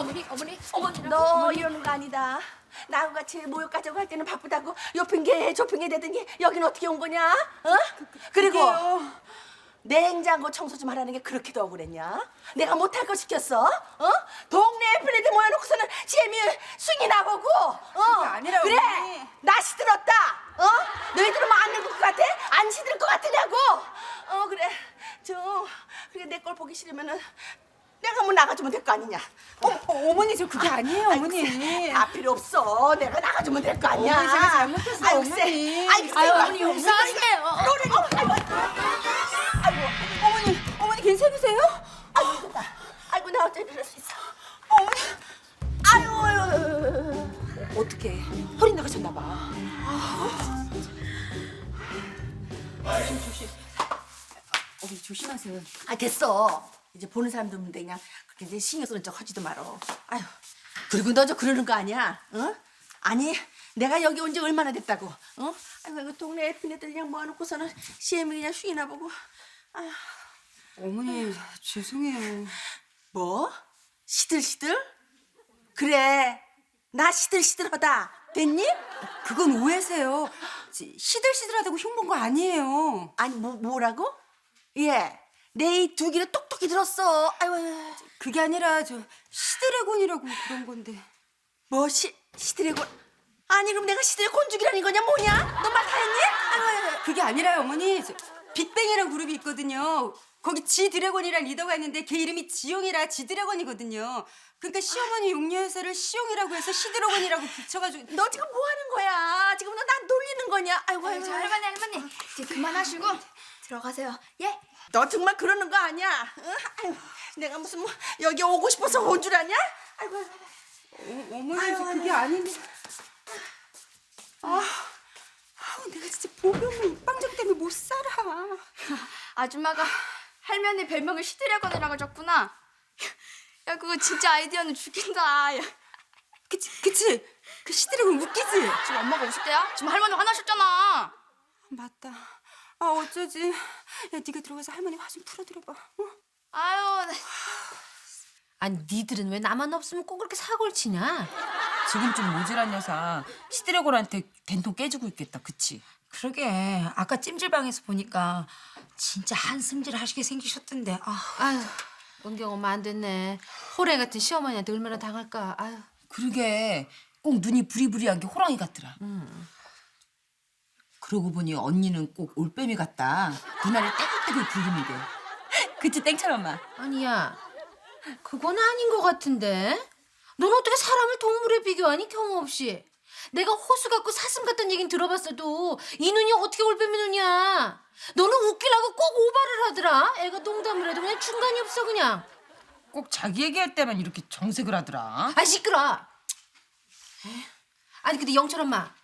어머니 어머니 어머니 너 이러는 거 아니다. 나하고 같이 모욕 가자고 할 때는 바쁘다고 요 핑계 저 핑계 대더니 여긴 어떻게 온 거냐? 어? 그리고 냉장고 청소 좀 하라는 게 그렇게도 억울했냐? 내가 못할 거 시켰어? 어? 동네 플레드 모여놓고서는 지혜미 숭이 나보고 어? 아니라, 그래 어머니. 나 시들었다 어? 너희들은 뭐안 늙을 것 같아? 안 시들 것 같으냐고 어 그래 저 그래 내걸 보기 싫으면은 내가 뭐 나가주면 될 거 아니냐 어, 어, 어머니 저 그게 아니에요 어머니. 다 필요 없어. 내가 나가주면 될 거 아니야. 어머니, 제가 잘못했어요, 아이고, 어머니. 글쎄. 아이고, 글쎄, 아유, 이거 어머니, 용서하세요. 노래 좀. 아이고, 아이고, 어머니 어머니 괜찮으세요? 아이고, 나 어째 이럴 수 있어. 어머니 아유, 아유. 어떻게 허리 나가셨나 봐. 어머니 조심하세요. 아 됐어. 이제 보는 사람도 없는데 그냥 그렇게 이제 신경 쓰는 척 하지도 말어. 아유. 그리고 너 저 그러는 거 아니야? 어? 아니 내가 여기 온 지 얼마나 됐다고? 어? 아이고 이거 동네 애피네들 그냥 모아놓고서는 CM이 그냥 쉬나 보고. 아유. 어머니 죄송해요. 뭐? 시들시들? 그래. 나 시들시들하다. 됐니? 그건 오해세요. 지- 시들시들하다고 흉본 거 아니에요. 아니 뭐 뭐라고? 예. 내 이 두 귀를 똑똑히 들었어. 아유. 아유. 그게 아니라 저 시드래곤이라고 그런 건데. 뭐 시, 시드래곤? 아니 그럼 내가 시드래곤 죽이라는 거냐 뭐냐? 너 말 다 했니? 아유, 아유, 아유. 그게 아니라요 어머니. 저 빅뱅이라는 그룹이 있거든요. 거기 지드래곤이란 리더가 있는데 걔 이름이 지용이라 지드래곤이거든요. 그러니까 시어머니 용녀 회사를 시용이라고 해서 시드래곤이라고 붙여가지고 너 지금 뭐 하는 거야? 지금 너난 놀리는 거냐? 아이고 아유, 아이고. 저 할머니 할머니 이제 그만하시고 들어가세요 예 너 정말 그러는 거 아니야? 응? 아유, 내가 무슨 뭐 여기 오고 싶어서 온 줄 아냐? 아이고. 아이고. 어, 어머니 아유. 그게 아닌데. 아, 아우 내가 진짜 보병무 입방정 때문에 못 살아. 아줌마가 할머니 별명을 시드래곤이라고 줬구나 야 그거 진짜 아이디어는 죽인다 야, 그치 그치 그 시드래곤 웃기지. 지금 엄마가 웃을 때야? 지금 할머니 화나셨잖아 맞다. 아 어쩌지? 야 네가 들어가서 할머니 화 좀 풀어드려봐. 어? 아유 네. 아니 니들은 왜 나만 없으면 꼭 그렇게 사고를 치냐? 지금 좀 모질한 여사 시드래곤한테 된통 깨지고 있겠다 그치? 그러게 아까 찜질방에서 보니까 진짜 한승질 하시게 생기셨던데 아, 아유 은경 엄마 안 됐네 호랭이 같은 시어머니한테 얼마나 당할까 아유 그러게 꼭 눈이 부리부리한 게 호랑이 같더라 그러고 보니 언니는 꼭 올빼미 같다. 누나를 떼굴떼굴 굴리는데 그치 땡철 엄마. 아니야. 그건 아닌 것 같은데. 넌 어떻게 사람을 동물에 비교하니 경우 없이? 내가 호수 같고 사슴 같다는 얘긴 들어봤어도 이 눈이 어떻게 올빼미 눈이야? 너는 웃기려고 꼭 오바를 하더라. 애가 농담을 해도 그냥 중간이 없어 그냥. 꼭 자기 얘기할 때만 이렇게 정색을 하더라. 아 시끄러. 아니 근데 영철 엄마,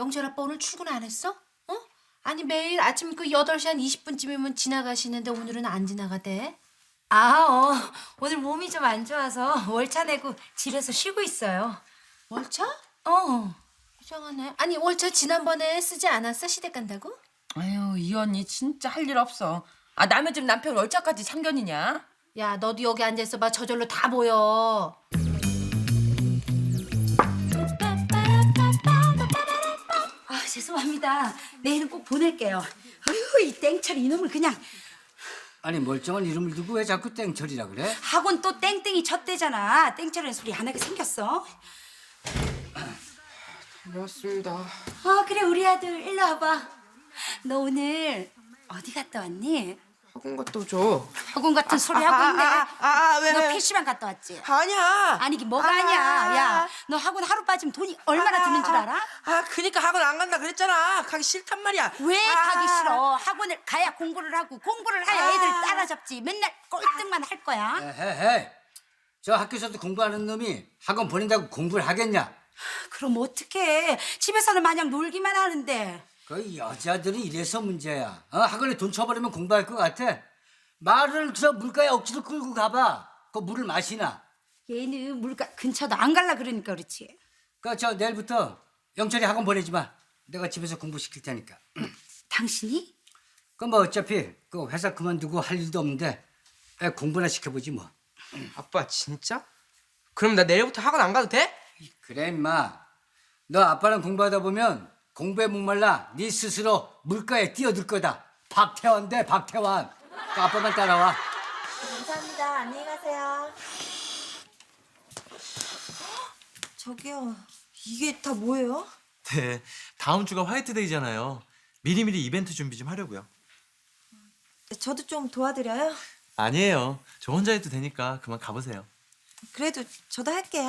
영철 아빠 오늘 출근 안 했어? 어? 아니 매일 아침 그 8시 한 20분쯤이면 지나가시는데 오늘은 안 지나가대. 아, 어. 오늘 몸이 좀 안 좋아서 월차 내고 집에서 쉬고 있어요. 월차? 어. 이상하네. 아니 월차 지난번에 쓰지 않았어? 시댁 간다고? 아유 이 언니 진짜 할 일 없어 아 남의 집 남편 월차까지 참견이냐? 야 너도 여기 앉아 있어 봐. 저절로 다 보여. 죄송합니다. 내일은 꼭 보낼게요. 아유, 이 땡철이 이놈을 그냥 아니 멀쩡한 이름을 두고 왜 자꾸 땡철이라 그래? 학원 또 땡땡이 쳤대잖아. 땡철이라는 소리 안 하게 생겼어. 고맙습니다. 어, 그래 우리 아들 일로 와봐. 너 오늘 어디 갔다 왔니? 학원 갔다 오죠. 학원 같은 소리 하고 있네. 아, 아, 왜, 너 왜? PC방 갔다 왔지? 아니야. 아니 이게 뭐가 아, 아니야. 야, 너 학원 하루 빠지면 돈이 얼마나 드는 줄 알아? 아, 그니까 학원 안 간다 그랬잖아. 가기 싫단 말이야. 왜 아, 가기 싫어? 학원을 가야 공부를 하고 공부를 해야 아. 애들 따라잡지. 맨날 꼴등만 할 거야. 에헤헤. 저 학교에서도 공부하는 놈이 학원 보낸다고 공부를 하겠냐? 그럼 어떡해. 집에서는 마냥 놀기만 하는데. 그 여자들은 이래서 문제야. 어? 학원에 돈 쳐버리면 공부할 것 같아. 말을 저 물가에 억지로 끌고 가봐. 그 물을 마시나. 얘는 물가 근처도 안 갈라 그러니까 그렇지. 그저 내일부터 영철이 학원 보내지 마. 내가 집에서 공부시킬 테니까. 당신이? 그뭐 어차피 그 회사 그만두고 할 일도 없는데 애 공부나 시켜보지 뭐. 아빠 진짜? 그럼 나 내일부터 학원 안 가도 돼? 그래 임마. 너 아빠랑 공부하다 보면 공부에 목말라 네 스스로 물가에 뛰어들 거다. 박태환 대 박태환. 그 아빠만 따라와. 감사합니다. 안녕히 가세요. 저기요, 이게 다 뭐예요? 네, 다음 주가 화이트데이잖아요. 미리미리 이벤트 준비 좀 하려고요. 저도 좀 도와드려요? 아니에요. 저 혼자 해도 되니까 그만 가보세요. 그래도 저도 할게요.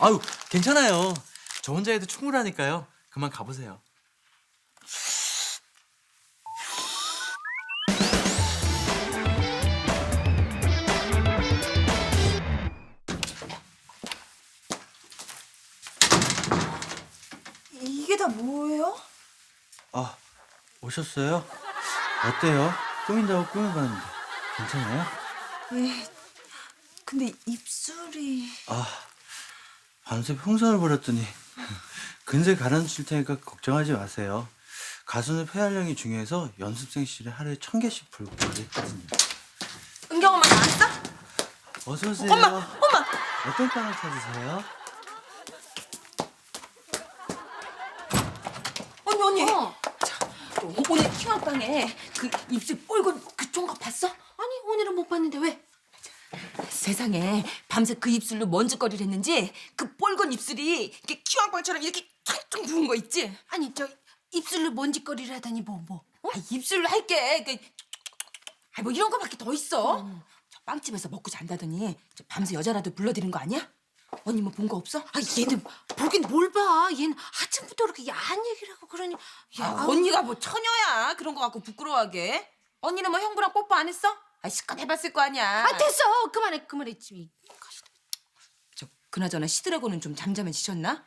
아유, 괜찮아요. 저 혼자 해도 충분하니까요. 그만 가보세요. 뭐예요? 아, 오셨어요? 어때요? 꾸민다고 꾸며봤는데 괜찮아요? 예. 근데 입술이 아, 밤새 풍선을 불었더니 근세 가라앉힐 테니까 걱정하지 마세요. 가수는 폐활량이 중요해서 연습생실에 하루에 천 개씩 불고 그랬거든요. 은경 엄마 나왔어? 어서 오세요. 엄마, 엄마. 어떤 빵을 찾으세요? 언니. 어. 또 오늘 킹왕빵에 그 입술 뻘건 그 총각 봤어? 아니 오늘은 못 봤는데 왜? 세상에 밤새 그 입술로 먼지거리를 했는지 그 뻘건 입술이 이렇게 킹왕빵처럼 이렇게 퉁퉁 부은 거 있지? 아니 저 입술로 먼지거리를 하다니 뭐 뭐? 어? 아, 입술로 할게. 그, 아, 뭐 이런 거밖에 더 있어. 저 빵집에서 먹고 잔다더니 저 밤새 여자라도 불러들인 거 아니야? 언니 뭐 본 거 없어? 아 얘는 보긴 뭘 봐? 얘는 아침부터 그렇게 야한 얘기를 하고 그러니 야, 야 언니가 뭐 처녀야. 그런 거 갖고 부끄러워하게. 언니는 뭐 형부랑 뽀뽀 안 했어? 아, 시컷 해봤을 거 아니야. 아 됐어 그만해 그만해 지저 그나저나 시드래곤은 좀 잠잠해지셨나?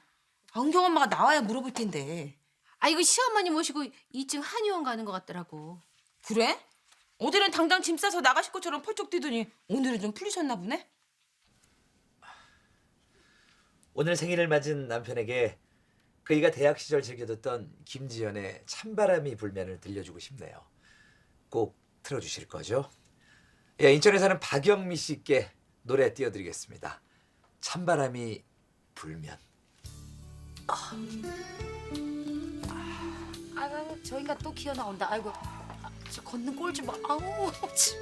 아, 은경 엄마가 나와야 물어볼 텐데. 아 이거 시어머니 모시고 2층 한의원 가는 것 같더라고. 그래? 어제는 당장 짐 싸서 나가실 것처럼 펄쩍 뛰더니 오늘은 좀 풀리셨나 보네? 오늘 생일을 맞은 남편에게 그이가 대학 시절 즐겨 듣던 김지연의 찬바람이 불면을 들려주고 싶네요. 꼭 틀어주실 거죠? 예, 인천에 사는 박영미 씨께 노래 띄워드리겠습니다. 찬바람이 불면. 아유 저 인간 또 기어 나온다. 아이고 아, 저 걷는 꼴 좀 봐. 아우 참.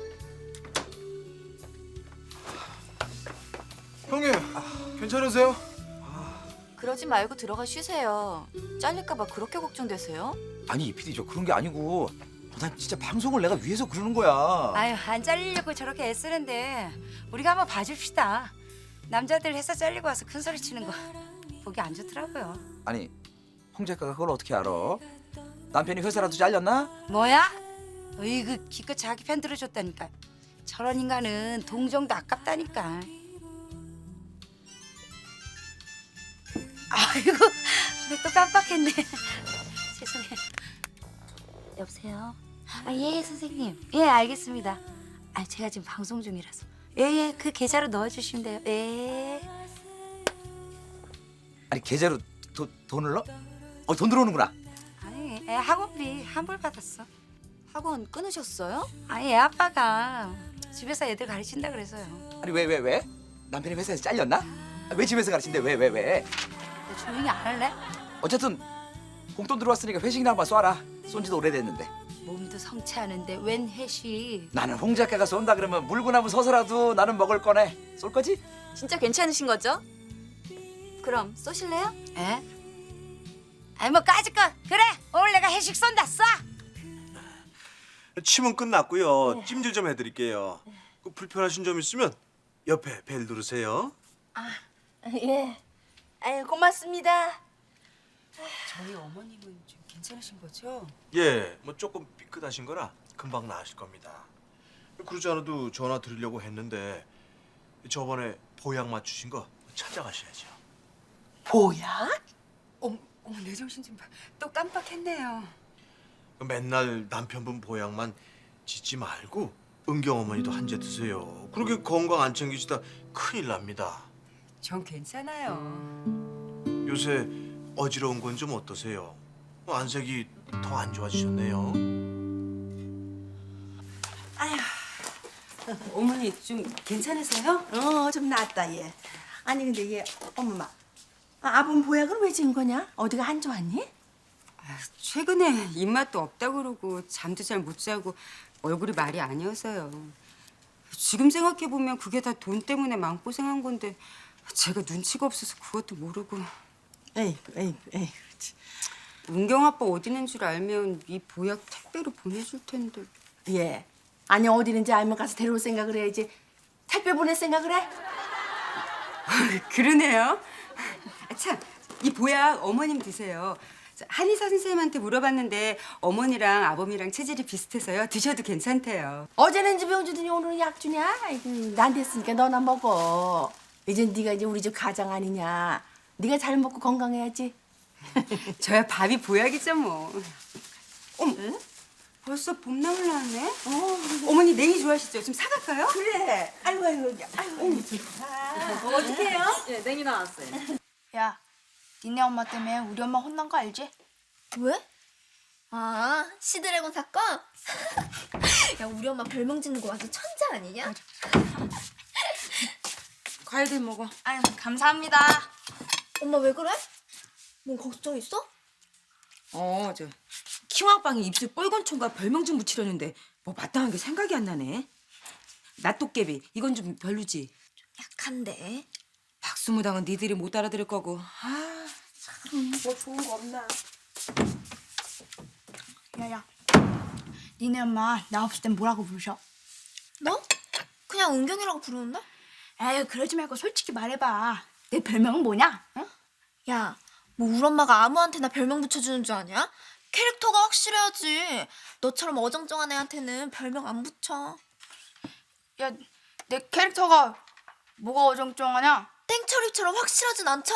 형님, 괜찮으세요? 그러지 말고 들어가 쉬세요. 잘릴까봐 그렇게 걱정되세요? 아니 이 PD 저 그런 게 아니고 난 진짜 방송을 내가 위해서 그러는 거야. 아유 안 잘리려고 저렇게 애쓰는데 우리가 한번 봐줍시다. 남자들 회사 잘리고 와서 큰 소리 치는 거 보기 안 좋더라고요. 아니 홍 작가가 그걸 어떻게 알아? 남편이 회사라도 잘렸나? 뭐야? 으이그 기껏 자기 편 들어줬다니까. 저런 인간은 동정도 아깝다니까. 아이고 내또 깜빡했네. 죄송해요. 여보세요. 아 예 선생님. 예 알겠습니다. 아 제가 지금 방송 중이라서. 예 예 그 계좌로 넣어주시면 돼요. 예. 아니 계좌로 도, 돈을 넣어? 어, 돈 들어오는구나. 아니 애 학원비 환불 받았어. 학원 끊으셨어요? 아니 애 아빠가 집에서 애들 가르친다 그래서요. 아니 왜 왜 왜? 남편이 회사에서 잘렸나? 아, 왜 집에서 가르친대? 왜 왜 왜? 너 조용히 안 할래? 어쨌든 공돈 들어왔으니까 회식이나 한번 쏴라. 쏜 지도 오래됐는데. 몸도 성취하는데 웬 회식? 나는 홍 작가가 쏜다 그러면 물구나무 서서라도 나는 먹을 거네. 쏠 거지? 진짜 괜찮으신 거죠? 그럼 쏘실래요? 에? 아이 뭐 까짓거 그래 오늘 내가 회식 쏜다 쏴 침은 끝났고요. 찜질 좀 해드릴게요. 그 불편하신 점 있으면 옆에 벨 누르세요. 예. 아유, 고맙습니다. 저희 어머님은 좀 괜찮으신 거죠? 예, 뭐 조금 삐끗하신 거라 금방 나으실 겁니다. 그러지 않아도 전화 드리려고 했는데 저번에 보약 맞추신 거 찾아가셔야죠. 보약? 어머, 어머 내 정신 좀 봐. 또 깜빡했네요. 맨날 남편분 보약만 짓지 말고 은경 어머니도 한 재 드세요. 그렇게 건강 안 챙기시다 큰일 납니다. 전 괜찮아요. 요새 어지러운 건 좀 어떠세요? 뭐 안색이 더 안 좋아지셨네요. 어머니 좀 괜찮으세요? 어, 좀 낫다, 얘. 아니 근데 얘 엄마 아, 아범 보약을 왜 지은 거냐? 어디가 안 좋았니? 최근에 입맛도 없다 그러고 잠도 잘 못 자고 얼굴이 말이 아니어서요. 지금 생각해 보면 그게 다 돈 때문에 마음고생한 건데 제가 눈치가 없어서 그것도 모르고. 에이, 에이, 에이. 은경 아빠 어디 있는 줄 알면 이 보약 택배로 보내줄 텐데. 예. 아니 어디 있는지 알면 가서 데려올 생각을 해야지. 택배 보낼 생각을 해? 그러네요. 아, 참, 이 보약 어머님 드세요. 저 한의사 선생님한테 물어봤는데 어머니랑 아범이랑 체질이 비슷해서요. 드셔도 괜찮대요. 어제는 집에 온 주더니 오늘은 약 주냐? 아이고, 난 됐으니까 너나 먹어. 이제 네가 이제 우리 집 가장 아니냐. 네가 잘 먹고 건강해야지. 저야 밥이 보약이죠 뭐. 어머, 벌써 봄나물 나왔네? 어 머니 냉이 좋아하시죠? 좀 사갈까요? 그래. 아이고 아이고 아이고. 아, 어떻게 해요? 네, 냉이 나왔어요. 야, 니네 엄마 때문에 우리 엄마 혼난 거 알지? 왜? 아, 시드래곤 사건? 야, 우리 엄마 별명 짓는 거 완전 천재 아니냐? 과일들 먹어. 아유, 감사합니다. 엄마 왜 그래? 뭔 걱정 있어? 어, 저 키왕빵이 입술 뻘건 총과 별명 좀 붙이려는데 뭐 마땅한 게 생각이 안 나네. 나토깨비 이건 좀 별로지. 약한데. 박수무당은 니들이 못 알아들을 거고. 아, 뭐 좋은 거 없나? 야야, 니네 엄마 나 없을 땐 뭐라고 부르셔? 너? 그냥 은경이라고 부르는데? 에이, 그러지 말고 솔직히 말해봐. 내 별명은 뭐냐? 어? 야, 뭐 우리 엄마가 아무한테나 별명 붙여주는 줄 아냐? 캐릭터가 확실해야지. 너처럼 어정쩡한 애한테는 별명 안 붙여. 야, 내 캐릭터가 뭐가 어정쩡하냐? 땡처리처럼 확실하진 않잖아.